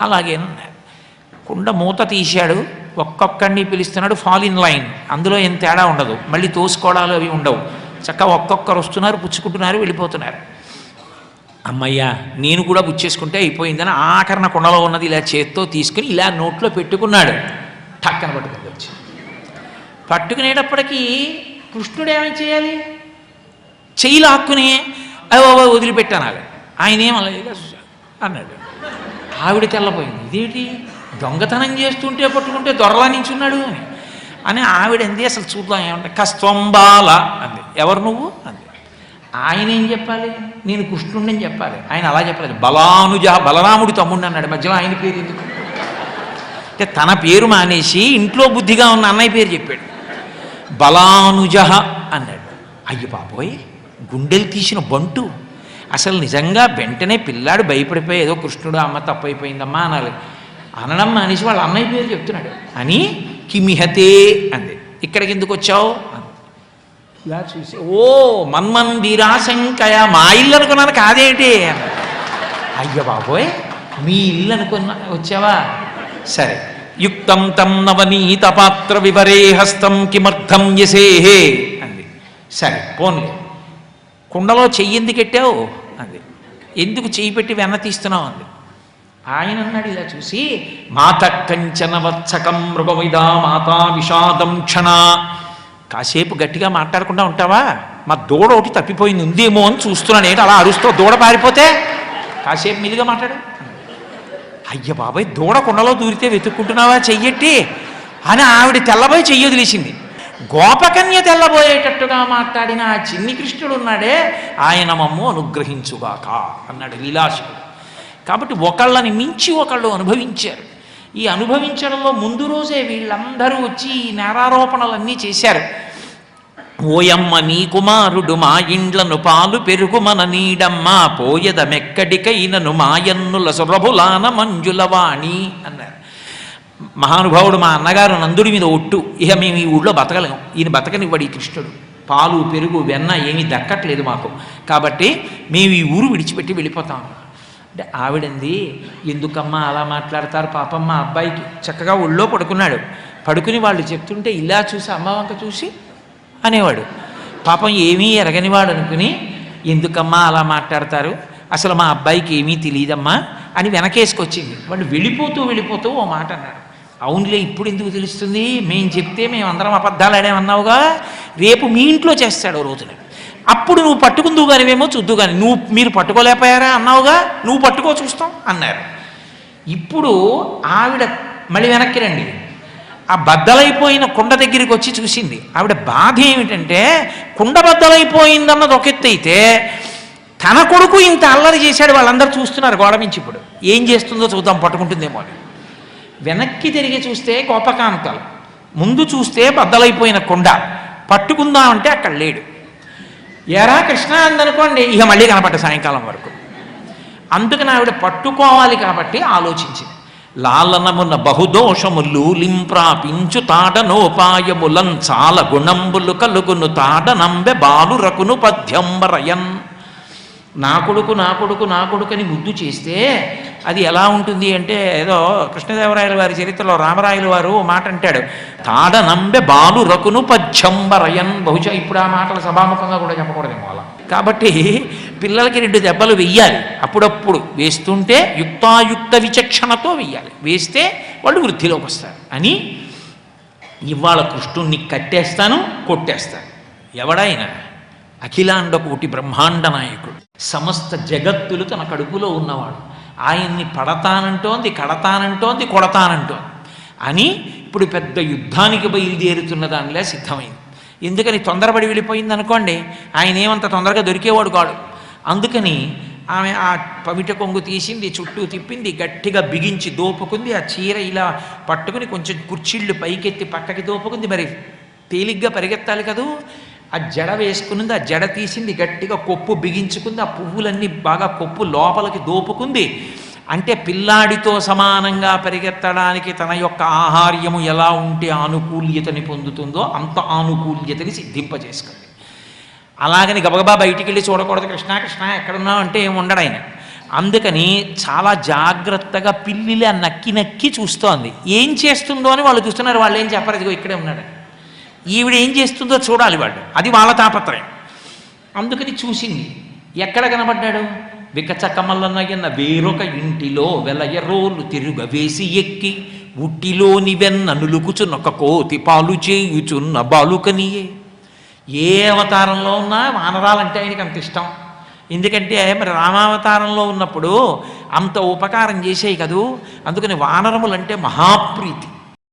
అలాగే కుండ మూత తీశాడు ఒక్కొక్కడిని పిలుస్తున్నాడు ఫాల్ ఇన్ లైన్ అందులో ఏం తేడా ఉండదు. మళ్ళీ తోసుకోవడాలు అవి ఉండవు. చక్కగా ఒక్కొక్కరు వస్తున్నారు పుచ్చుకుంటున్నారు వెళ్ళిపోతున్నారు. అమ్మయ్యా నేను కూడా పుచ్చేసుకుంటే అయిపోయిందని ఆఖరణ కుండలో ఉన్నది ఇలా చేత్తో తీసుకుని ఇలా నోట్లో పెట్టుకున్నాడు. టక్కన పట్టుకుని వచ్చి. పట్టుకునేటప్పటికీ కృష్ణుడు ఏమని చేయాలి? చెయ్యి లాక్కుని వదిలిపెట్టాను వదిలిపెట్టానాలి ఆయన ఏం అన్నాడు. ఆవిడ తెల్లపోయింది ఇదేంటి? దొంగతనం చేస్తుంటే పట్టుకుంటే దొరలా నించున్నాడు అని. అని ఆవిడ అంది అసలు చూద్దాం ఏమంటే కస్తంబాల అంది. ఎవరు నువ్వు? అంది. ఆయన ఏం చెప్పాలి? నేను కృష్ణుడిని చెప్పాలి. ఆయన అలా చెప్పలేదు. బలానుజ బలరాముడి తమ్ముడు అన్నాడు. మధ్యలో ఆయన పేరు ఎందుకు? అంటే తన పేరు మానేసి ఇంట్లో బుద్ధిగా ఉన్న అన్నయ్య పేరు చెప్పాడు. బలానుజ అన్నాడు. అయ్య బాబోయ్ గుండెలు తీసిన బంటు. అసలు నిజంగా వెంటనే పిల్లాడు భయపడిపోయి ఏదో కృష్ణుడు అమ్మ తప్పైపోయిందమ్మా అనాలి. అనడం మానేసి వాళ్ళ అన్నయ్య పేరు చెప్తున్నాడు. అని కిమిహతే అంది. ఇక్కడికి ఎందుకు వచ్చావు? ఇలా చూసి ఓ మన్మందిరాశంకయ మా ఇల్లు అనుకున్నాను కాదేంటి? అయ్య బాబోయ్ మీ ఇల్లు అనుకున్నా వచ్చావా? సరే. యుక్తం తం నవనీత పాత్ర వివరే హస్తం కిమర్థం యసేహే అంది. సరే పోన్లే. కుండలో చెయ్యి ఎందుకు పెట్టావు అంది. ఎందుకు చెయ్యి పెట్టి వెన్న తీస్తున్నావు? అంది. ఆయన అన్నాడు ఇలా చూసి మాత కంచన వత్సకం మృగమిదా మాతా విషాదం క్షణ. కాసేపు గట్టిగా మాట్లాడకుండా ఉంటావా? మా దూడ ఒకటి తప్పిపోయింది ఉందేమో అని చూస్తున్నాను ఏంటి అలా అరుస్తూ దూడ పారిపోతే? కాసేపు మీదుగా మాట్లాడు. అయ్య బాబాయ్ దూడ కుండలో దూరితే వెతుక్కుంటున్నావా చెయ్యట్టి? అని ఆవిడ తెల్లబోయి చెయ్యి వదిలేసింది. గోపకన్య తెల్లబోయేటట్టుగా మాట్లాడిన ఆ చిన్ని కృష్ణుడు ఉన్నాడే ఆయన మమ్ము అనుగ్రహించుగాక అన్నాడు లీలాశుడు కాబట్టి ఒకళ్ళని మించి ఒకళ్ళు అనుభవించారు. ఈ అనుభవించడంలో ముందు రోజే వీళ్ళందరూ వచ్చి ఈ నేరారోపణలన్నీ చేశారు. ఓయమ్మ నీ కుమారుడు మా ఇండ్లను పాలు పెరుగు మన నీడమ్మ పోయదమెక్కడికైనను మాయన్నుల సురభులాన మంజులవాణి అన్నారు. మహానుభావుడు మా అన్నగారు నందుడి మీద ఒట్టు. ఇక మేము ఈ ఊళ్ళో బతకలేము. ఈయన బతకనివ్వడు ఈ కృష్ణుడు. పాలు పెరుగు వెన్న ఏమీ దక్కట్లేదు మాకు. కాబట్టి మేము ఈ ఊరు విడిచిపెట్టి వెళ్ళిపోతాం. అంటే ఆవిడంది ఎందుకమ్మా అలా మాట్లాడతారు? పాపం మా అబ్బాయికి చక్కగా ఒళ్ళో పడుకున్నాడు. పడుకుని వాళ్ళు చెప్తుంటే ఇలా చూసి అమ్మ వంక చూసి అనేవాడు. పాపం ఏమీ ఎరగనివాడు అనుకుని ఎందుకమ్మా అలా మాట్లాడతారు? అసలు మా అబ్బాయికి ఏమీ తెలియదమ్మా అని వెనకేసుకొచ్చింది. వాడు వెళ్ళిపోతూ వెళ్ళిపోతూ ఓ మాట అన్నాడు. అవునులే ఇప్పుడు ఎందుకు తెలుస్తుంది? మేము చెప్తే మేము అందరం అబద్ధాలు అన్నావుగా? రేపు మీ ఇంట్లో చేస్తాడు రోజున. అప్పుడు నువ్వు పట్టుకుందు కానివేమో చూద్దు కానీ నువ్వు మీరు పట్టుకోలేకపోయారా అన్నావుగా? నువ్వు పట్టుకో చూస్తాం అన్నారు. ఇప్పుడు ఆవిడ మళ్ళీ వెనక్కి రండి. ఆ బద్దలైపోయిన కుండ దగ్గరికి వచ్చి చూసింది. ఆవిడ బాధ ఏమిటంటే కుండ బద్దలైపోయిందన్నది ఒక ఎత్తు అయితే తన కొడుకు ఇంత అల్లరి చేశాడు వాళ్ళందరూ చూస్తున్నారు గోడ నుంచి ఇప్పుడు. ఏం చేస్తుందో చూద్దాం పట్టుకుంటుందేమో అని. వెనక్కి తిరిగి చూస్తే కోపకాంతలు. ముందు చూస్తే బద్దలైపోయిన పట్టుకుందాం అంటే అక్కడ లేడు. ఎరా కృష్ణ అందనుకోండి ఇక మళ్ళీ కనపడ్డ సాయంకాలం వరకు. అందుకని ఆవిడ పట్టుకోవాలి కాబట్టి ఆలోచించింది. లాలనమున బహుదోషములు లింప్రాపించు తాడనోపాయములం చాల గుణంబులు కలుగును తాడనంబె బాలురకును పద్యంబరయన్. నా కొడుకు నా కొడుకు నా కొడుకు అని ముద్దు చేస్తే అది ఎలా ఉంటుంది అంటే ఏదో కృష్ణదేవరాయల వారి చరిత్రలో రామరాయల వారు మాట అంటాడు. తాడ నంబె బాలు రకును పచ్చంబరయన్ బహుశా ఇప్పుడు ఆ మాటలు సభాముఖంగా కూడా చెప్పకూడదేమో అలా. కాబట్టి పిల్లలకి రెండు దెబ్బలు వెయ్యాలి. అప్పుడప్పుడు వేస్తుంటే యుక్తాయుక్త విచక్షణతో వెయ్యాలి. వేస్తే వాళ్ళు వృద్ధిలోకి వస్తారు. అని ఇవాళ కృష్ణుణ్ణి కట్టేస్తాను కొట్టేస్తాను. ఎవడైనా అఖిలాండ కోటి బ్రహ్మాండ నాయకుడు. సమస్త జగత్తులు తన కడుపులో ఉన్నవాడు. ఆయన్ని పడతానంటోంది కడతానంటోంది కొడతానంటోంది. అని ఇప్పుడు పెద్ద యుద్ధానికి బయలుదేరుతున్న దానిలా సిద్ధమైంది. ఎందుకని తొందరపడి వెళ్ళిపోయింది అనుకోండి ఆయన ఏమంత తొందరగా దొరికేవాడు కాడు. అందుకని ఆమె ఆ పవిట కొంగు తీసింది చుట్టూ తిప్పింది గట్టిగా బిగించి దోపుకుంది ఆ చీర ఇలా పట్టుకుని కొంచెం కుర్చీళ్ళు పైకెత్తి పక్కకి దోపుకుంది మరి. తేలిగ్గా పరిగెత్తాలి కదూ? ఆ జడ వేసుకునింది ఆ జడ తీసింది గట్టిగా కొప్పు బిగించుకుంది ఆ పువ్వులన్నీ బాగా కొప్పు లోపలికి దోపుకుంది. అంటే పిల్లాడితో సమానంగా పరిగెత్తడానికి తన యొక్క ఆహార్యము ఎలా ఉంటే ఆనుకూల్యతని పొందుతుందో అంత ఆనుకూల్యతని సిద్ధింపజేసుకుంది. అలాగని గబగబా బయటికి వెళ్ళి చూడకూడదు కృష్ణ కృష్ణ ఎక్కడున్నావు అంటే ఏం ఉండడు ఆయన. అందుకని చాలా జాగ్రత్తగా పిల్లిలా నక్కి నక్కి చూస్తోంది. ఏం చేస్తుందో అని వాళ్ళు చూస్తున్నారు వాళ్ళు ఏం చెప్పరు ఇదిగో ఇక్కడే ఉన్నాడు. ఈవిడ ఏం చేస్తుందో చూడాలి వాడు. అది వాళ్ళ తాపత్రయం. అందుకని చూసింది. ఎక్కడ కనబడ్డాడు? వికచకమల్లనగిన వేరొక ఇంటిలో వెలయ రోలు తిరుగ వేసి ఎక్కి ఉట్టిలోని వెన్న నులుకుచున్నొక కోతి పాలు చేయుచున్న బాలుకనియే. ఏ అవతారంలో ఉన్నా వానరాలంటే ఆయనకి అంత ఇష్టం. ఎందుకంటే మరి రామావతారంలో ఉన్నప్పుడు అంత ఉపకారం చేసేయి కదూ. అందుకని వానరములంటే మహాప్రీతి.